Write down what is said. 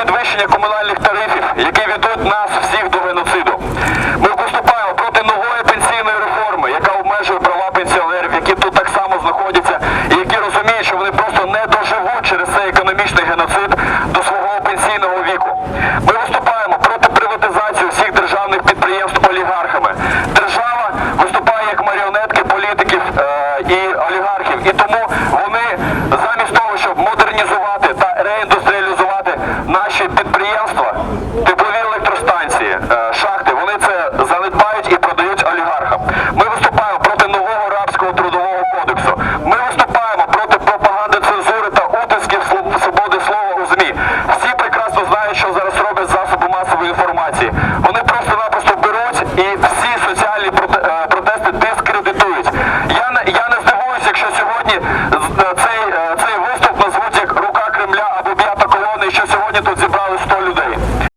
підвищення комунальних тарифів, які ведуть нас всіх до геноциду. Ми виступаємо проти нової пенсійної реформи, яка обмежує права пенсіонерів, які тут так само знаходяться, і які розуміють, що вони просто не доживуть через цей економічний геноцид до свого пенсійного віку. Ми виступаємо проти приватизації всіх державних підприємств олігархами. Держава виступає як маріонетки політиків е, і олігархів, і тому вони замість того, щоб модернізувати та реіндустріалізувати наші підприємства, теплові електростанції, е, шахти, вони це занедбають і продають олігархам. Ми виступаємо проти нового рабського трудового кодексу. Ми виступаємо проти пропаганди цензури та утисків свободи слова у ЗМІ. Всі прекрасно знають, що зараз роблять засоби масової інформації. Вони просто-напросто беруть і всі соціальні е, протести дискредитують. Я не я не здивуюся, якщо сьогодні сьогодні тут зібрали 100